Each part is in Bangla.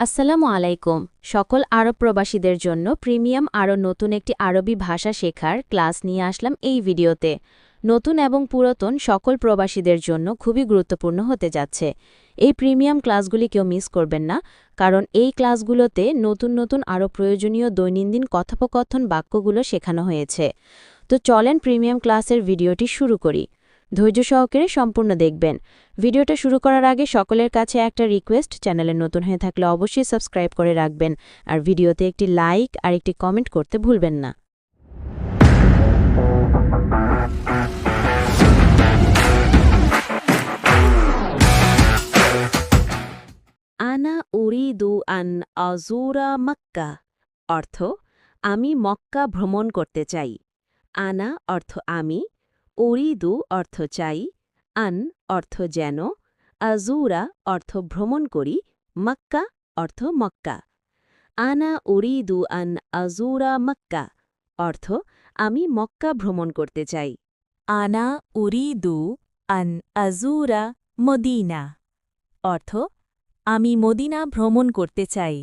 আসসালামু আলাইকুম। সকল আরব প্রবাসীদের জন্য প্রিমিয়াম আরও নতুন একটি আরবি ভাষা শেখার ক্লাস নিয়ে আসলাম এই ভিডিওতে। নতুন এবং পুরাতন সকল প্রবাসীদের জন্য খুবই গুরুত্বপূর্ণ হতে যাচ্ছে। এই প্রিমিয়াম ক্লাসগুলি কেউ মিস করবেন না, কারণ এই ক্লাসগুলোতে নতুন নতুন আরও প্রয়োজনীয় দৈনন্দিন কথোপকথন বাক্যগুলো শেখানো হয়েছে। তো চলেন প্রিমিয়াম ক্লাসের ভিডিওটি শুরু করি। ধৈর্য সহকারে সম্পূর্ণ দেখবেন। ভিডিওটা শুরু করার আগে সকলের কাছে একটা রিকোয়েস্ট চ্যানেলে নতুন হয়ে থাকলে অবশ্যই সাবস্ক্রাইব করে রাখবেন। আর ভিডিওতে একটি লাইক আর একটি কমেন্ট করতে ভুলবেন না। আনা উরিদু আন আজুরা মক্কা, অর্থ আমি মক্কা ভ্রমণ করতে চাই। আনা অর্থ আমি উরিদু অর্থ চাই, আন অর্থ যেন আজুরা অর্থ ভ্রমণ করি, মক্কা অর্থ মক্কা। আনা উরিদু আন আজুরা মক্কা অর্থ আমি মক্কা ভ্রমণ করতে চাই। আনা উরিদু আন আজুরা মদিনা অর্থ আমি মদিনা ভ্রমণ করতে চাই।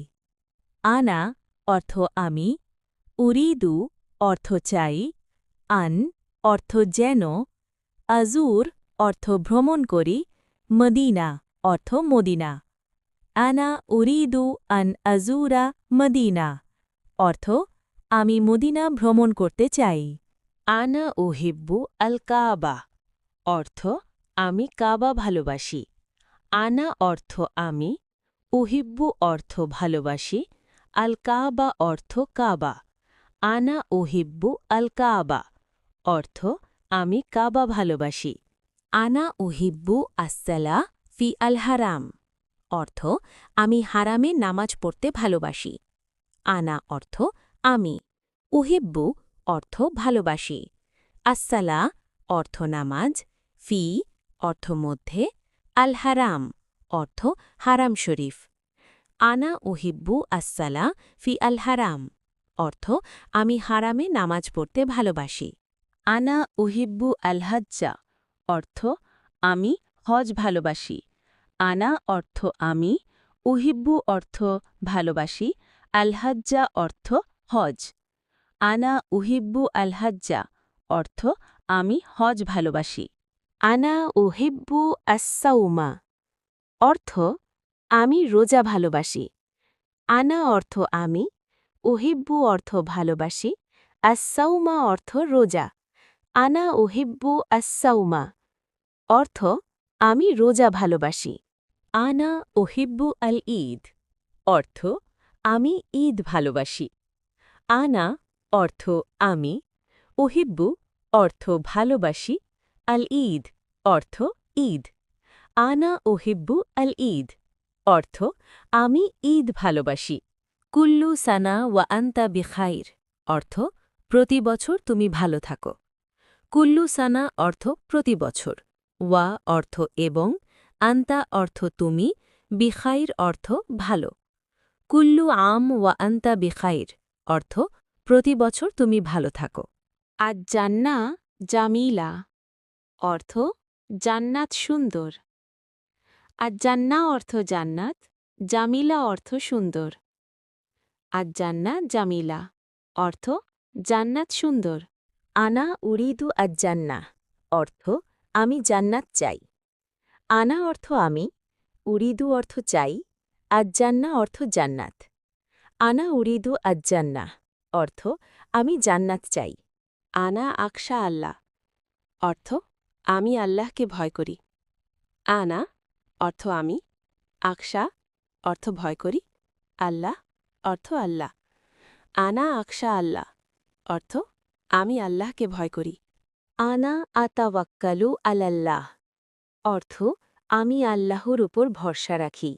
আনা অর্থ আমি, উরিদু অর্থ চাই, আন অর্থ যেন, আজুর অর্থ ভ্রমণ করি, মদিনা অর্থ মদিনা। আনা উরিদু আন আজুরা মদিনা অর্থ, আমি মদিনা ভ্রমণ করতে চাই। আনা ওহিব্বু আল কাবা অর্থ, আমি কাবা ভালোবাসি। আনা অর্থ, আমি উহিব্বু অর্থ ভালোবাসি। আল কাবা অর্থ কাবা। আনা ওহিব্বু আল কাবা অর্থ, আমি কাবা ভালোবাসি। আনা উহিব্বু আসসালা ফি আল হারাম অর্থ, আমি হারামে নামাজ পড়তে ভালোবাসি। আনা অর্থ, আমি। উহিব্বু অর্থ, ভালোবাসি। আসসালা অর্থ, নামাজ। ফি অর্থ, মধ্যে। আল হারাম অর্থ, হারাম শরীফ। আনা উহিব্বু আসসালা ফি আল হারাম অর্থ, আমি হারামে নামাজ পড়তে ভালোবাসি। আনা উহিব্বু আলহাজ্জা, অর্থ আমি হজ ভালোবাসি। আনা অর্থ আমি, উহিব্বু অর্থ ভালোবাসি, আলহাজ্জা অর্থ হজ। আনা উহিব্বু আলহাজ্জা, অর্থ আমি হজ ভালোবাসি। আনা উহিব্বু আসাউমা অর্থ আমি রোজা ভালোবাসি। আনা অর্থ আমি, উহিব্বু অর্থ ভালোবাসি আসাউমা অর্থ রোজা। আনা উহিব্বু আসাউমা অর্থ, আমি রোজা ভালোবাসি। আনা ওহিব্বু আল ঈদ অর্থ, আমি ঈদ ভালোবাসি। আনা অর্থ, আমি। ওহিব্বু অর্থ, ভালোবাসি। আল ঈদ অর্থ, ঈদ। আনা ওহিব্বু আল ঈদ অর্থ, আমি ঈদ ভালোবাসি। কুল্লু সানা ওয়া আন্তা বিখাইর। অর্থ, প্রতি বছর তুমি ভালো থাকো। কুল্লু সানা অর্থ প্রতি বছর। ওয়া অর্থ এবং, আন্তা অর্থ তুমি, বিখাইর অর্থ ভালো। কুল্লু আম ওয়া আন্তা বিখাইর অর্থ প্রতি বছর তুমি ভালো থাকো। আজ জান্না, জামিলা অর্থ জান্নাত সুন্দর। আজ জান্না অর্থ জান্নাত, জামিলা অর্থ সুন্দর। আজ জান্না, জামিলা অর্থ জান্নাত সুন্দর। আনা উরিদু আজ্জান্না, অর্থ, আমি জান্নাত চাই। আনা অর্থ, আমি। উরিদু অর্থ, চাই। আজ্জান্না অর্থ, জান্নাত। আনা উরিদু আজ্জান্না, অর্থ, আমি জান্নাত চাই। আনা আকশা আল্লাহ, অর্থ, আমি আল্লাহকে ভয় করি। আনা অর্থ, আমি। আকশা অর্থ, ভয় করি। আল্লাহ অর্থ, আল্লাহ। আনা আকশা আল্লাহ, অর্থ আমি আল্লাহকে ভয় করি। আনা আতাওয়াক্কালু আলাল্লাহ। অর্থ, আমি আল্লাহর উপর ভরসা রাখি।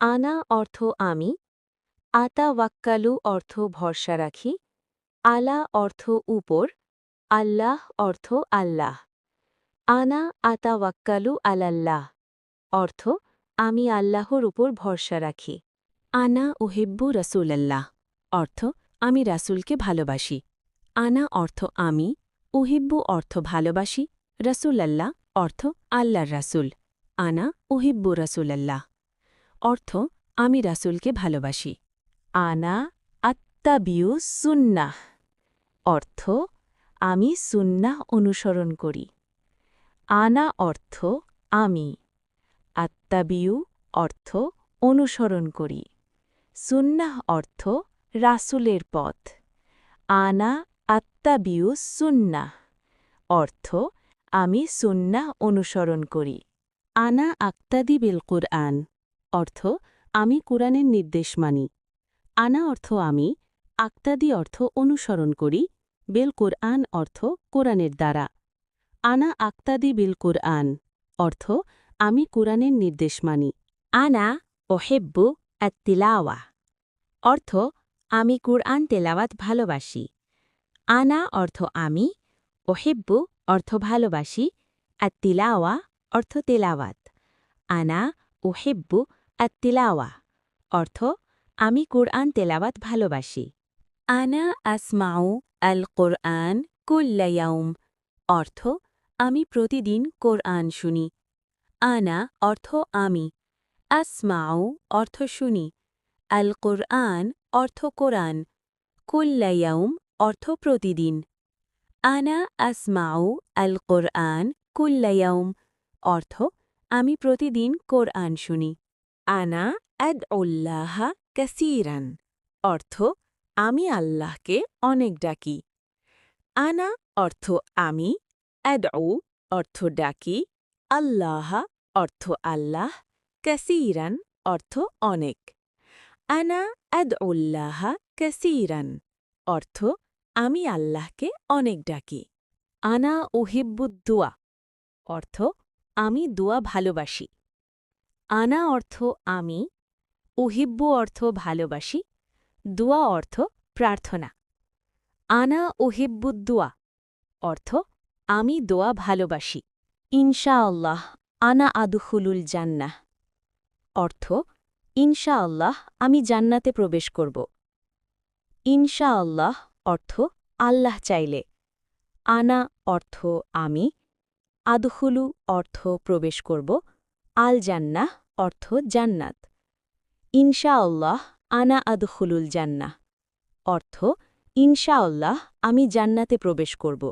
আনা অর্থ, আমি। আতাওয়াক্কালু অর্থ, ভরসা রাখি। আলা অর্থ, উপর। আল্লাহ অর্থ, আল্লাহ। আনা আতাওয়াক্কালু আলাল্লাহ। অর্থ, আমি আল্লাহর উপর ভরসা রাখি। আনা ওহেব্বু রসুলাল্লাহ। অর্থ, আমি রাসূলকে ভালোবাসি। আনা অর্থ আমি, উহিব্বু অর্থ ভালোবাসি, রসুলাল্লাহ অর্থ আল্লাহর রাসূল। আনা, উহিব্বু রসুলাল্লাহ অর্থ আমি রাসূলকে ভালোবাসি। আনা, আত্তাবিউ সুন্নাহ অর্থ আমি সুন্নাহ অনুসরণ করি। আনা অর্থ আমি, আত্তাবিউ অর্থ অনুসরণ করি। সুন্নাহ অর্থ রাসূলের পথ। আনা আত্তাবিউ সুন্নাহ, অর্থ আমি সুন্নাহ অনুসরণ করি। আনা আক্তাদি বিল কুরআন, অর্থ আমি কোরআনের নির্দেশ মানি। আনা অর্থ আমি, আক্তাদি অর্থ অনুসরণ করি, বেল কোরআন অর্থ কোরআনের দ্বারা। আনা আক্তাদি বিল কোরআন, অর্থ আমি কোরআনের নির্দেশ মানি। আনা ওহেব্বু আত্তিলাওয়া অর্থ আমি কোরআন তেলাওয়াত ভালোবাসি। আনা অর্থ আমি ওহেব্বু অর্থ ভালোবাসি, আত্তিলাওয়া অর্থ তেলাওয়াত। আনা ওহেব্বু আত্তিলাওয়া অর্থ আমি কোরআন তেলাওয়াত ভালোবাসি। আনা আসমাউ আল কোরআন কুল্লায়াউম অর্থ আমি প্রতিদিন কোরআন শুনি। আনা অর্থ আমি, আসমাউ অর্থ শুনি। আল কোরআন অর্থ কোরআন কুল্লায়াউম অর্থ প্রতিদিন। আনা আসমাউ আল কোরআন কুল্লায়াউম অর্থ, আমি প্রতিদিন কোরআন শুনি। আনা আদ উল্লাহ কাসিরান। অর্থ, আমি আল্লাহকে অনেক ডাকি। আনা অর্থ, আমি অ্যাডউ অর্থ ডাকি। আল্লাহ অর্থ, আল্লাহ কাসিরান অর্থ, অনেক। আনা আদ উল্লাহ কাসিরান। অর্থ আমি আল্লাহকে অনেক ডাকি। আনা ওহিব্বুদ্দুয়া অর্থ আমি দোয়া ভালোবাসি। আনা অর্থ আমি ওহিব্বু অর্থ ভালোবাসি, দোয়া অর্থ প্রার্থনা। আনা ওহিব্বুদ্দুয়া অর্থ আমি দোয়া ভালোবাসি। ইনশাআল্লাহ আনা আদুহুলুল জান্নাহ, অর্থ ইনশাআল্লাহ আমি জান্নাতে প্রবেশ করব। ইনশাআল্লাহ অর্থ আল্লাহ চাইলে। আনা অর্থ আমি আদহুলু অর্থ প্রবেশ করব আল জান্নাহ অর্থ জান্নাত। ইনশাআল্লাহ আনা আদহুলুল জান্নাহ, অর্থ ইনশাআল্লাহ আমি জান্নাতে প্রবেশ করব।